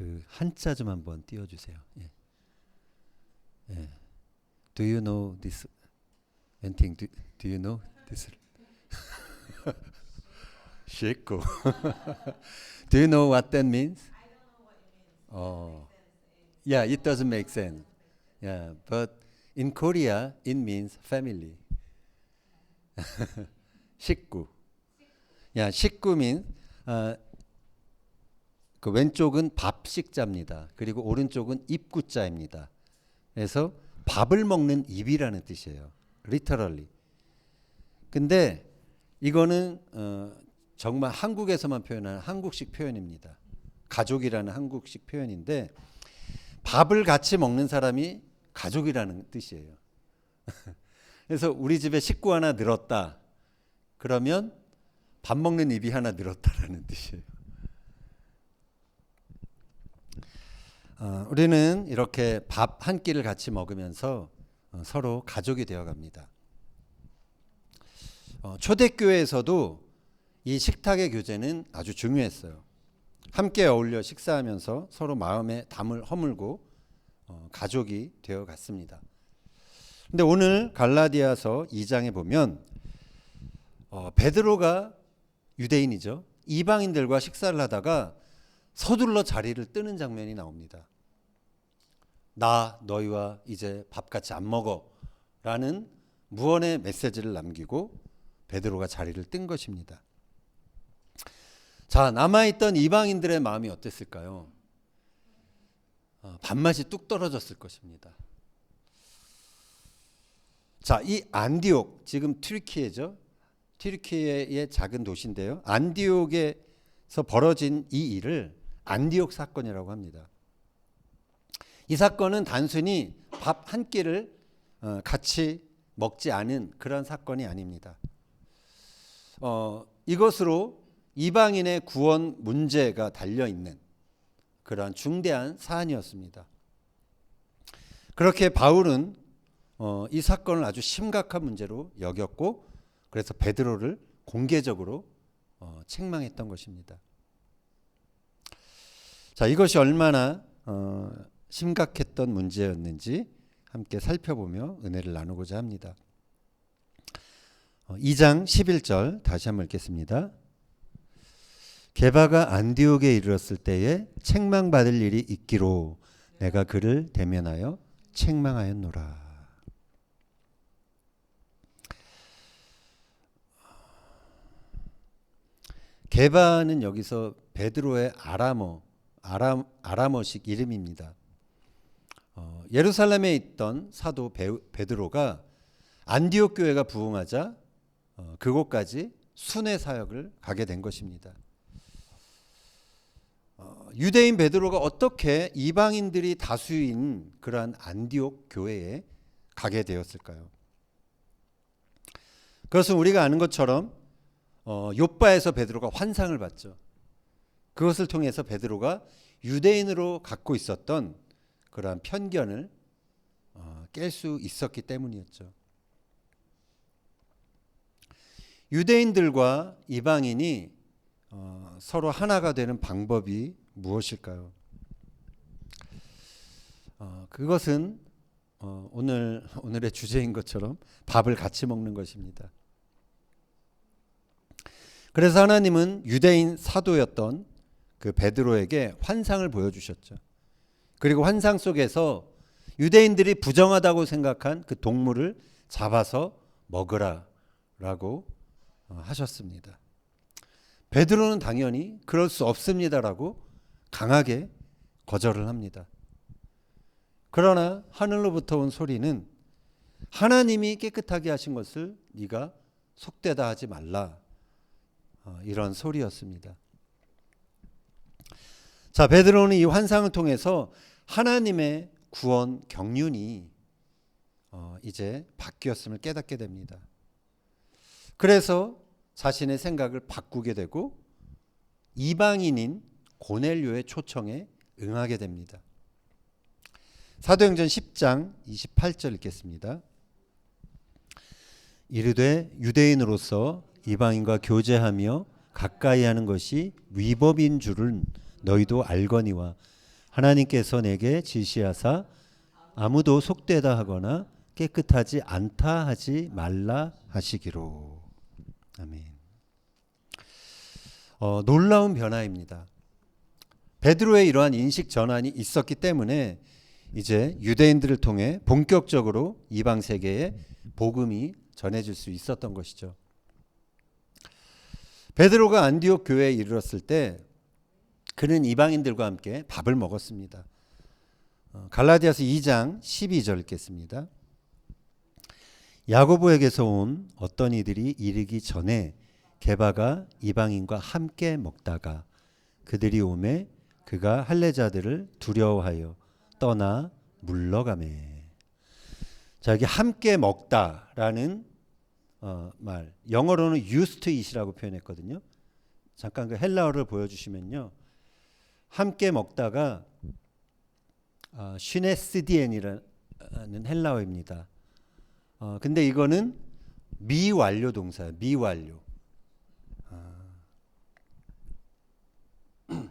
그 한자 좀 한번 띄워 주세요. 예. 예. Do you know this? 엔팅 do, do you know this? 쉽고. do you know what that means? Oh. Yeah, it doesn't make sense. Yeah, but in Korea it means family. 식구. 야, 식구 means 어, 그 왼쪽은 밥식자입니다. 그리고 오른쪽은 입구자입니다. 그래서 밥을 먹는 입이라는 뜻이에요. literally. 근데 이거는 어, 정말 한국에서만 표현하는 한국식 표현입니다. 가족이라는 한국식 표현인데 밥을 같이 먹는 사람이 가족이라는 뜻이에요. 그래서 우리 집에 식구 하나 늘었다. 그러면 밥 먹는 입이 하나 늘었다라는 뜻이에요. 어, 우리는 이렇게 밥 한 끼를 같이 먹으면서 어, 서로 가족이 되어 갑니다. 어, 초대교회에서도 이 식탁의 교제는 아주 중요했어요. 함께 어울려 식사하면서 서로 마음에 담을 허물고 어, 가족이 되어 갔습니다. 근데 오늘 갈라디아서 2장에 보면 어, 베드로가 유대인이죠. 이방인들과 식사를 하다가 서둘러 자리를 뜨는 장면이 나옵니다. 나 너희와 이제 밥 같이 안 먹어라는 무언의 메시지를 남기고 베드로가 자리를 뜬 것입니다. 자 남아 있던 이방인들의 마음이 어땠을까요? 어, 밥맛이 뚝 떨어졌을 것입니다. 자, 이 안디옥 지금 튀르키예죠. 튀르키예의 작은 도시인데요. 안디옥에서 벌어진 이 일을 안디옥 사건이라고 합니다. 이 사건은 단순히 밥 한 끼를 어, 같이 먹지 않은 그런 사건이 아닙니다. 어, 이것으로 이방인의 구원 문제가 달려 있는 그러한 중대한 사안이었습니다. 그렇게 바울은 어, 이 사건을 아주 심각한 문제로 여겼고 그래서 베드로를 공개적으로 어, 책망했던 것입니다. 자, 이것이 얼마나 어, 심각했던 문제였는지 함께 살펴보며 은혜를 나누고자 합니다. 어, 2장 11절 다시 한번 읽겠습니다. 게바가 안디옥에 이르렀을 때에 책망받을 일이 있기로 내가 그를 대면하여 책망하였노라. 게바는 여기서 베드로의 아람어 아람 아람어식 이름입니다. 어, 예루살렘에 있던 사도 베, 베드로가 안디옥 교회가 부흥하자 어, 그곳까지 순회 사역을 가게 된 것입니다. 어, 유대인 베드로가 어떻게 이방인들이 다수인 그러한 안디옥 교회에 가게 되었을까요? 그것은 우리가 아는 것처럼 어, 요바에서 베드로가 환상을 봤죠. 그것을 통해서 베드로가 유대인으로 갖고 있었던 그러한 편견을 어, 깰수 있었기 때문이었죠. 유대인들과 이방인이 어, 서로 하나가 되는 방법이 무엇일까요? 어, 그것은 어, 오늘 오늘의 주제인 것처럼 밥을 같이 먹는 것입니다. 그래서 하나님은 유대인 사도였던 그 베드로에게 환상을 보여주셨죠. 그리고 환상 속에서 유대인들이 부정하다고 생각한 그 동물을 잡아서 먹으라라고 어, 하셨습니다. 베드로는 당연히 그럴 수 없습니다라고 강하게 거절을 합니다. 그러나 하늘로부터 온 소리는 하나님이 깨끗하게 하신 것을 네가 속되다 하지 말라. 어, 이런 소리였습니다. 자, 베드로는 이 환상을 통해서 하나님의 구원 경륜이 어, 이제 바뀌었음을 깨닫게 됩니다. 그래서 자신의 생각을 바꾸게 되고 이방인인 고넬료의 초청에 응하게 됩니다. 사도행전 10장 28절 읽겠습니다. 이르되 유대인으로서 이방인과 교제하며 가까이 하는 것이 위법인 줄은 너희도 알거니와 하나님께서 내게 지시하사 아무도 속되다 하거나 깨끗하지 않다 하지 말라 하시기로. 아멘. 어, 놀라운 변화입니다. 베드로의 이러한 인식 전환이 있었기 때문에 이제 유대인들을 통해 본격적으로 이방 세계에 복음이 전해질 수 있었던 것이죠. 베드로가 안디옥 교회에 이르렀을 때 그는 이방인들과 함께 밥을 먹었습니다. 어, 갈라디아서 2장 12절 읽겠습니다. 야고보에게서 온 어떤 이들이 이르기 전에 게바가 이방인과 함께 먹다가 그들이 오매 그가 할례자들을 두려워하여 떠나 물러가매. 자, 여기 함께 먹다라는 어, 말 영어로는 used to eat이라고 표현했거든요. 잠깐 그 헬라어를 보여주시면요. 함께 먹다가 어, 슈네스디엔이라는 헬라어입니다. 어, 근데 이거는 미완료 동사예요. 미완료.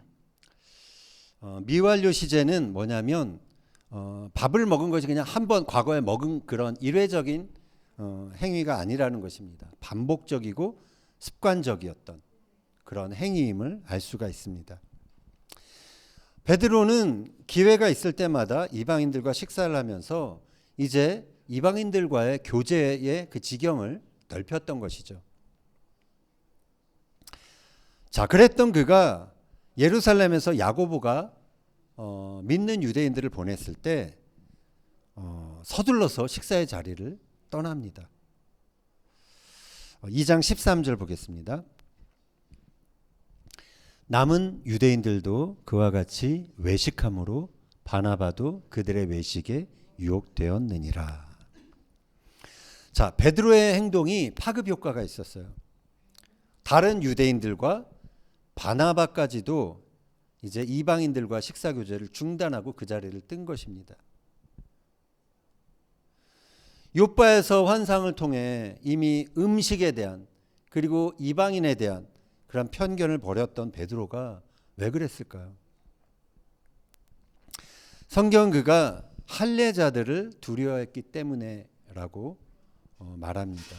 어, 미완료 시제는 뭐냐면 어, 밥을 먹은 것이 그냥 한 번 과거에 먹은 그런 일회적인 어, 행위가 아니라는 것입니다. 반복적이고 습관적이었던 그런 행위임을 알 수가 있습니다. 베드로는 기회가 있을 때마다 이방인들과 식사를 하면서 이제 이방인들과의 교제의 그 지경을 넓혔던 것이죠. 자, 그랬던 그가 예루살렘에서 야고보가 어, 믿는 유대인들을 보냈을 때 어, 서둘러서 식사의 자리를 떠납니다. 어, 2장 13절 보겠습니다. 남은 유대인들도 그와 같이 외식함으로 바나바도 그들의 외식에 유혹되었느니라. 자, 베드로의 행동이 파급 효과가 있었어요. 다른 유대인들과 바나바까지도 이제 이방인들과 식사 교제를 중단하고 그 자리를 뜬 것입니다. 요바에서 환상을 통해 이미 음식에 대한 그리고 이방인에 대한 그런 편견을 버렸던 베드로가 왜 그랬을까요? 성경 그가 할례자들을 두려워했기 때문에라고 어, 말합니다.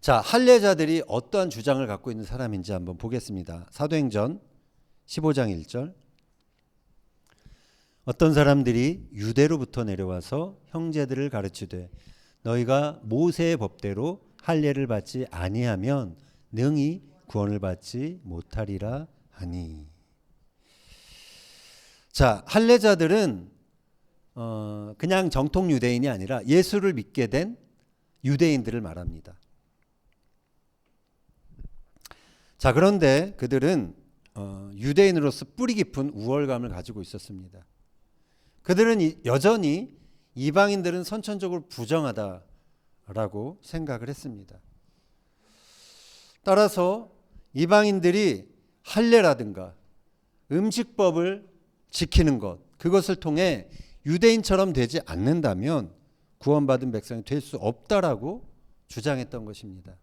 자, 할례자들이 어떠한 주장을 갖고 있는 사람인지 한번 보겠습니다. 사도행전 15장 1절. 어떤 사람들이 유대로부터 내려와서 형제들을 가르치되 너희가 모세의 법대로 할례를 받지 아니하면 능히 구원을 받지 못하리라 하니. 자, 할례자들은 어, 그냥 정통 유대인이 아니라 예수를 믿게 된 유대인들을 말합니다. 자, 그런데 그들은 어, 유대인으로서 뿌리 깊은 우월감을 가지고 있었습니다. 그들은 이, 여전히 이방인들은 선천적으로 부정하다라고 생각을 했습니다. 따라서 이방인들이 할례라든가 음식법을 지키는 것 그것을 통해 유대인처럼 되지 않는다면 구원받은 백성이 될 수 없다라고 주장했던 것입니다.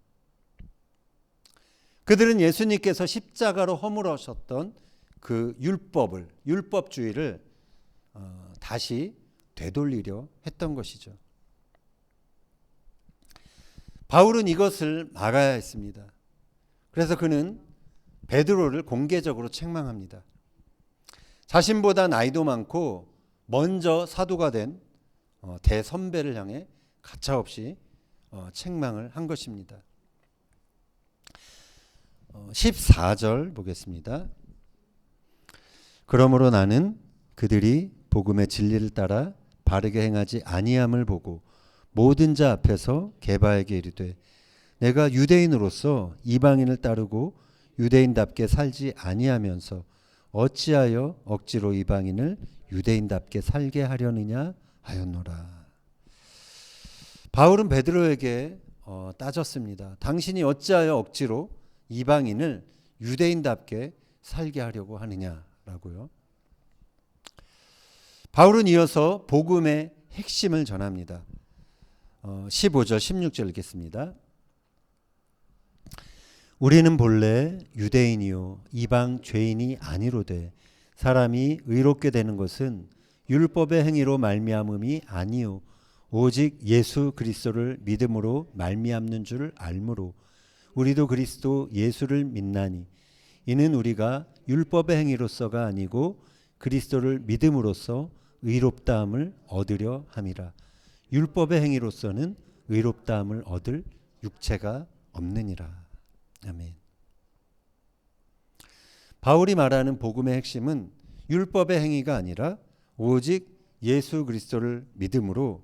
그들은 예수님께서 십자가로 허물으셨던 그 율법을 율법주의를 어, 다시 되돌리려 했던 것이죠. 바울은 이것을 막아야 했습니다. 그래서 그는 베드로를 공개적으로 책망합니다. 자신보다 나이도 많고 먼저 사도가 된 어, 대선배를 향해 가차없이 어, 책망을 한 것입니다. 14절 보겠습니다. 그러므로 나는 그들이 복음의 진리를 따라 바르게 행하지 아니함을 보고 모든 자 앞에서 개바에게 이르되 내가 유대인으로서 이방인을 따르고 유대인답게 살지 아니하면서 어찌하여 억지로 이방인을 유대인답게 살게 하려느냐 하였노라. 바울은 베드로에게 어, 따졌습니다. 당신이 어찌하여 억지로 이방인을 유대인답게 살게 하려고 하느냐라고요. 바울은 이어서 복음의 핵심을 전합니다. 어, 15절 16절 읽겠습니다. 우리는 본래 유대인이요 이방 죄인이 아니로되 사람이 의롭게 되는 것은 율법의 행위로 말미암음이 아니요 오직 예수 그리스도를 믿음으로 말미암는 줄 알므로 우리도 그리스도 예수를 믿나니 이는 우리가 율법의 행위로서가 아니고 그리스도를 믿음으로써 의롭다함을 얻으려 함이라. 율법의 행위로서는 의롭다함을 얻을 육체가 없느니라 아멘. 바울이 말하는 복음의 핵심은 율법의 행위가 아니라 오직 예수 그리스도를 믿음으로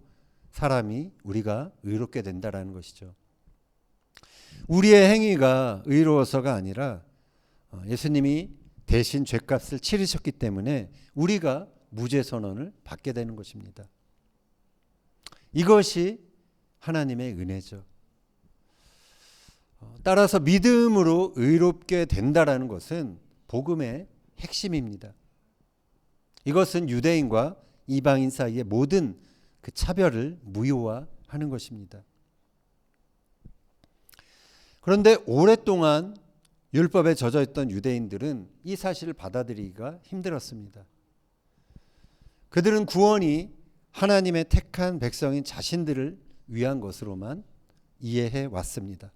사람이 우리가 의롭게 된다라는 것이죠. 우리의 행위가 의로워서가 아니라 어, 예수님이 대신 죄값을 치르셨기 때문에 우리가 무죄 선언을 받게 되는 것입니다. 이것이 하나님의 은혜죠. 어, 따라서 믿음으로 의롭게 된다라는 것은 복음의 핵심입니다. 이것은 유대인과 이방인 사이의 모든 그 차별을 무효화하는 것입니다. 그런데 오랫동안 율법에 젖어 있던 유대인들은 이 사실을 받아들이기가 힘들었습니다. 그들은 구원이 하나님의 택한 백성인 자신들을 위한 것으로만 이해해 왔습니다.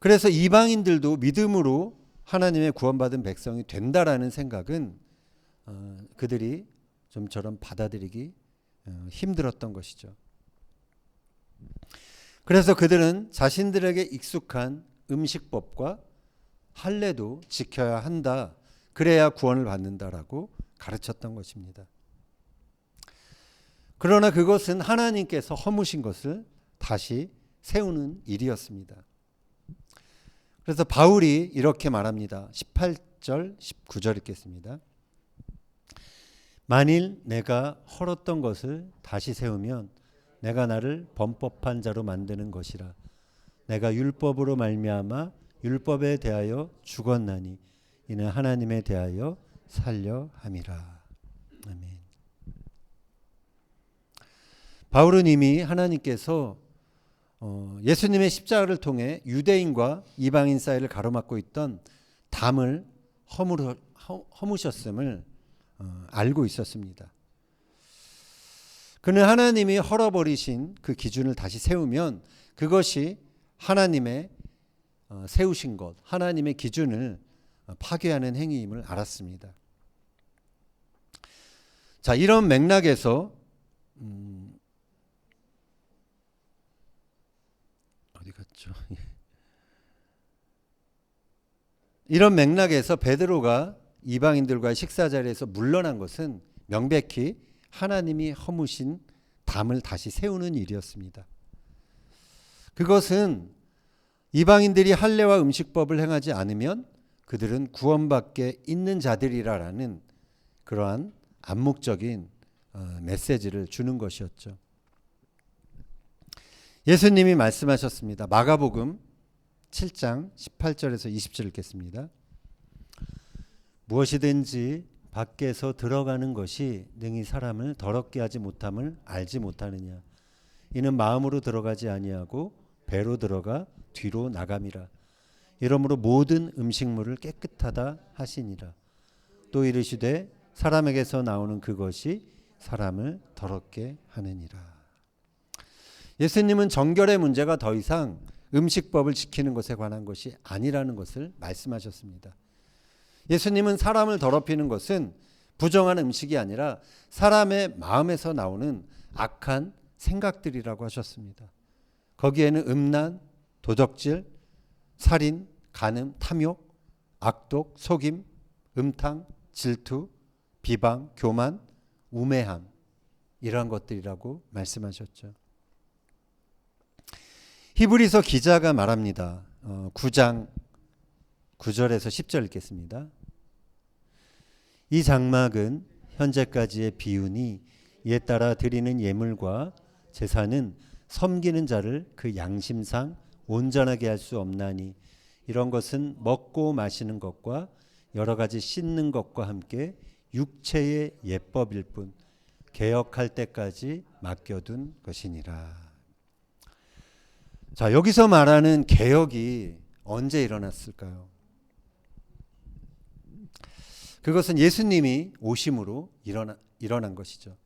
그래서 이방인들도 믿음으로 하나님의 구원받은 백성이 된다라는 생각은 어, 그들이 좀처럼 받아들이기 어, 힘들었던 것이죠. 그래서 그들은 자신들에게 익숙한 음식법과 할례도 지켜야 한다. 그래야 구원을 받는다라고 가르쳤던 것입니다. 그러나 그것은 하나님께서 허무신 것을 다시 세우는 일이었습니다. 그래서 바울이 이렇게 말합니다. 18절, 19절 읽겠습니다. 만일 내가 헐었던 것을 다시 세우면 내가 나를 범법한 자로 만드는 것이라. 내가 율법으로 말미암아 율법에 대하여 죽었나니 이는 하나님에 대하여 살려 함이라. 아멘. 바울은 이미 하나님께서 어, 예수님의 십자가를 통해 유대인과 이방인 사이를 가로막고 있던 담을 허물, 허무셨음을 어, 알고 있었습니다. 그는 하나님이 헐어버리신 그 기준을 다시 세우면 그것이 하나님의 어, 세우신 것, 하나님의 기준을 파괴하는 행위임을 알았습니다. 자, 이런 맥락에서 음, 어디 갔죠? 이런 맥락에서 베드로가 이방인들과 식사 자리에서 물러난 것은 명백히 하나님이 허무신 담을 다시 세우는 일이었습니다. 그것은 이방인들이 할례와 음식법을 행하지 않으면 그들은 구원받게 있는 자들이라라는 그러한 암묵적인 어, 메시지를 주는 것이었죠. 예수님이 말씀하셨습니다. 마가복음 7장 18절에서 20절 읽겠습니다. 무엇이든지 밖에서 들어가는 것이 능히 사람을 더럽게 하지 못함을 알지 못하느냐 이는 마음으로 들어가지 아니하고 배로 들어가 뒤로 나감이라 이러므로 모든 음식물을 깨끗하다 하시니라 또 이르시되 사람에게서 나오는 그것이 사람을 더럽게 하느니라 예수님은 정결의 문제가 더 이상 음식법을 지키는 것에 관한 것이 아니라는 것을 말씀하셨습니다. 예수님은 사람을 더럽히는 것은 부정한 음식이 아니라 사람의 마음에서 나오는 악한 생각들이라고 하셨습니다. 거기에는 음란, 도적질, 살인, 간음, 탐욕, 악독, 속임, 음탕, 질투, 비방, 교만, 우매함 이러한 것들이라고 말씀하셨죠. 히브리서 기자가 말합니다. 어, 9장 9절에서 10절 읽겠습니다. 이 장막은 현재까지의 비운이 이에 따라 드리는 예물과 제사는 섬기는 자를 그 양심상 온전하게 할 수 없나니 이런 것은 먹고 마시는 것과 여러 가지 씻는 것과 함께 육체의 예법일 뿐 개혁할 때까지 맡겨둔 것이니라. 자, 여기서 말하는 개혁이 언제 일어났을까요? 그것은 예수님이 오심으로 일어나, 일어난 것이죠.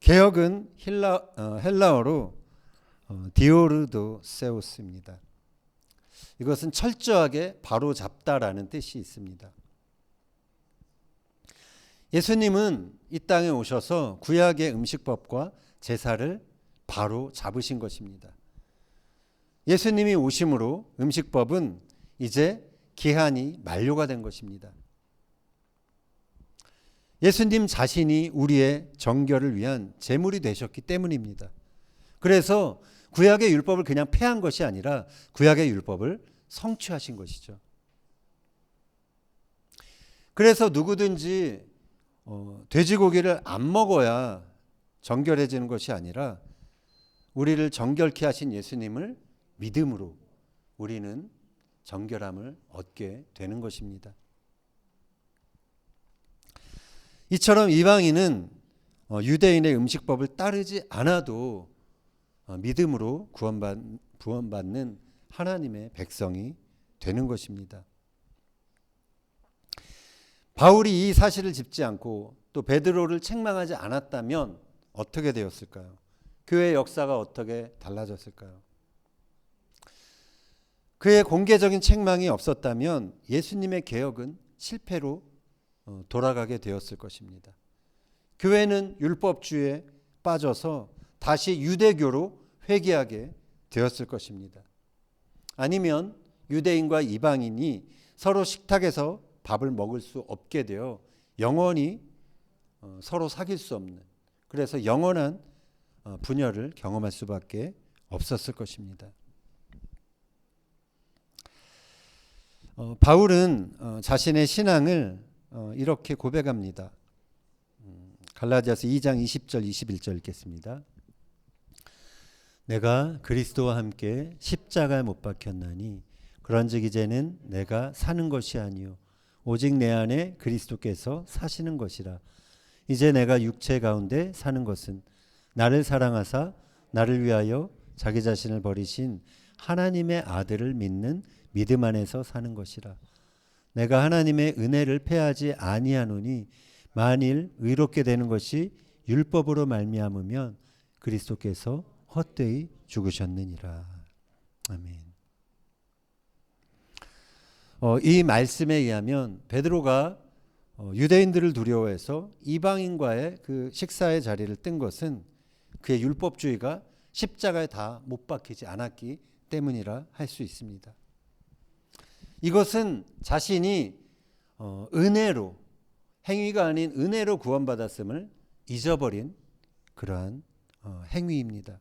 개혁은 헬라, 어, 헬라어로 어, 디오르도 세우스입니다. 이것은 철저하게 바로 잡다라는 뜻이 있습니다. 예수님은 이 땅에 오셔서 구약의 음식법과 제사를 바로 잡으신 것입니다. 예수님이 오심으로 음식법은 이제 기한이 만료가 된 것입니다. 예수님 자신이 우리의 정결을 위한 제물이 되셨기 때문입니다. 그래서 구약의 율법을 그냥 폐한 것이 아니라 구약의 율법을 성취하신 것이죠. 그래서 누구든지 어, 돼지고기를 안 먹어야 정결해지는 것이 아니라 우리를 정결케 하신 예수님을 믿음으로 우리는 정결함을 얻게 되는 것입니다. 이처럼 이방인은 어, 유대인의 음식법을 따르지 않아도 어, 믿음으로 구원받, 구원받는 하나님의 백성이 되는 것입니다. 바울이 이 사실을 짚지 않고 또 베드로를 책망하지 않았다면 어떻게 되었을까요? 교회 역사가 어떻게 달라졌을까요? 그의 공개적인 책망이 없었다면 예수님의 개혁은 실패로 어, 돌아가게 되었을 것입니다. 교회는 율법주의에 빠져서 다시 유대교로 회귀하게 되었을 것입니다. 아니면 유대인과 이방인이 서로 식탁에서 밥을 먹을 수 없게 되어 영원히 어, 서로 사귈 수 없는 그래서 영원한 어, 분열을 경험할 수밖에 없었을 것입니다. 어, 바울은 어, 자신의 신앙을 어, 이렇게 고백합니다. 음, 갈라디아서 2장 20절 21절 읽겠습니다. 내가 그리스도와 함께 십자가에 못 박혔나니 그런즉 이제는 내가 사는 것이 아니요 오직 내 안에 그리스도께서 사시는 것이라 이제 내가 육체 가운데 사는 것은 나를 사랑하사 나를 위하여 자기 자신을 버리신 하나님의 아들을 믿는 믿음 안에서 사는 것이라 내가 하나님의 은혜를 패하지 아니하노니 만일 의롭게 되는 것이 율법으로 말미암으면 그리스도께서 헛되이 죽으셨느니라. 아멘. 어, 이 말씀에 의하면 베드로가 어, 유대인들을 두려워해서 이방인과의 그 식사의 자리를 뜬 것은 그의 율법주의가 십자가에 다 못 박히지 않았기 때문이라 할 수 있습니다. 이것은 자신이 어, 은혜로 행위가 아닌 은혜로 구원받았음을 잊어버린 그러한 어, 행위입니다.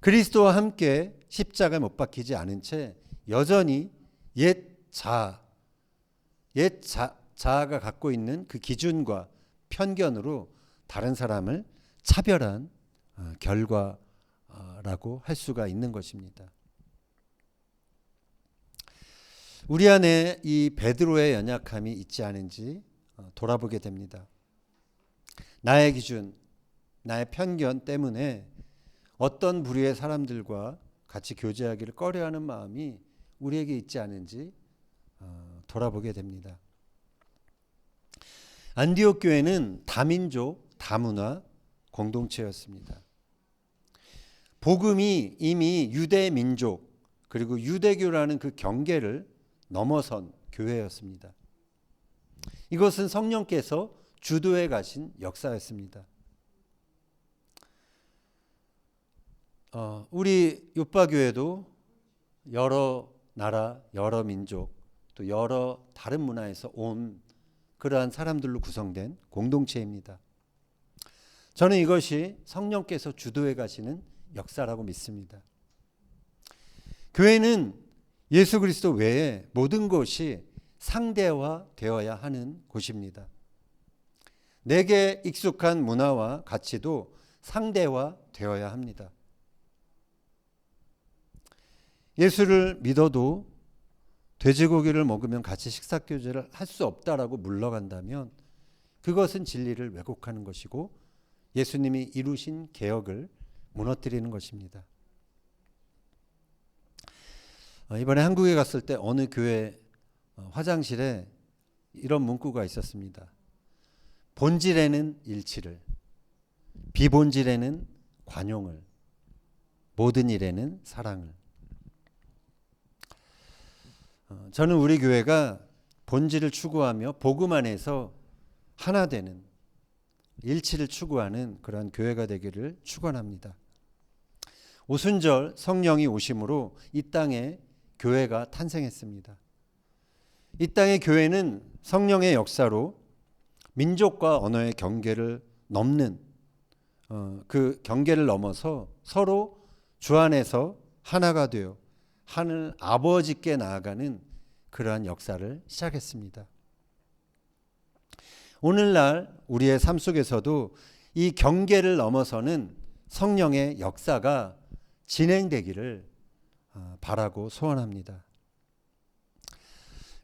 그리스도와 함께 십자가에 못 박히지 않은 채 여전히 옛 자, 옛 자, 자아가 갖고 있는 그 기준과 편견으로 다른 사람을 차별한 어, 결과라고 할 수가 있는 것입니다. 우리 안에 이 베드로의 연약함이 있지 않은지 어, 돌아보게 됩니다. 나의 기준, 나의 편견 때문에 어떤 부류의 사람들과 같이 교제하기를 꺼려하는 마음이 우리에게 있지 않은지 어, 돌아보게 됩니다. 안디옥 교회는 다민족, 다문화 공동체였습니다. 복음이 이미 유대 민족 그리고 유대교라는 그 경계를 넘어선 교회였습니다. 이것은 성령께서 주도해 가신 역사였습니다. 어, 우리 요파교회도 여러 나라, 여러 민족, 또 여러 다른 문화에서 온 그러한 사람들로 구성된 공동체입니다. 저는 이것이 성령께서 주도해 가시는 역사라고 믿습니다. 교회는 예수 그리스도 외에 모든 것이 상대화 되어야 하는 곳입니다. 내게 익숙한 문화와 가치도 상대화 되어야 합니다. 예수를 믿어도 돼지고기를 먹으면 같이 식사 교제를 할 수 없다라고 물러간다면 그것은 진리를 왜곡하는 것이고 예수님이 이루신 개혁을 무너뜨리는 것입니다. 어, 이번에 한국에 갔을 때 어느 교회 어, 화장실에 이런 문구가 있었습니다. 본질에는 일치를, 비본질에는 관용을, 모든 일에는 사랑을. 어, 저는 우리 교회가 본질을 추구하며 복음 안에서 하나 되는 일치를 추구하는 그런 교회가 되기를 축원합니다. 오순절 성령이 오심으로 이 땅에 교회가 탄생했습니다. 이 땅의 교회는 성령의 역사로 민족과 언어의 경계를 넘는 어, 그 경계를 넘어서 서로 주 안에서 하나가 되어 하늘 아버지께 나아가는 그러한 역사를 시작했습니다. 오늘날 우리의 삶 속에서도 이 경계를 넘어서는 성령의 역사가 진행되기를 어, 바라고 소원합니다.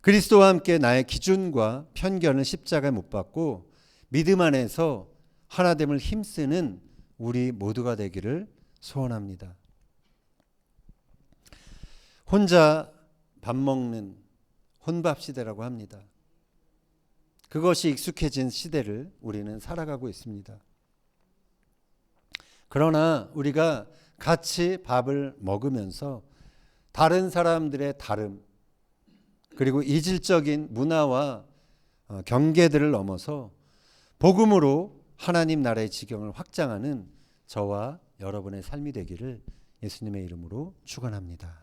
그리스도와 함께 나의 기준과 편견을 십자가에 못 박고 믿음 안에서 하나됨을 힘쓰는 우리 모두가 되기를 소원합니다. 혼자 밥 먹는 혼밥 시대라고 합니다. 그것이 익숙해진 시대를 우리는 살아가고 있습니다. 그러나 우리가 같이 밥을 먹으면서 다른 사람들의 다름 그리고 이질적인 문화와 어, 경계들을 넘어서 복음으로 하나님 나라의 지경을 확장하는 저와 여러분의 삶이 되기를 예수님의 이름으로 축원합니다.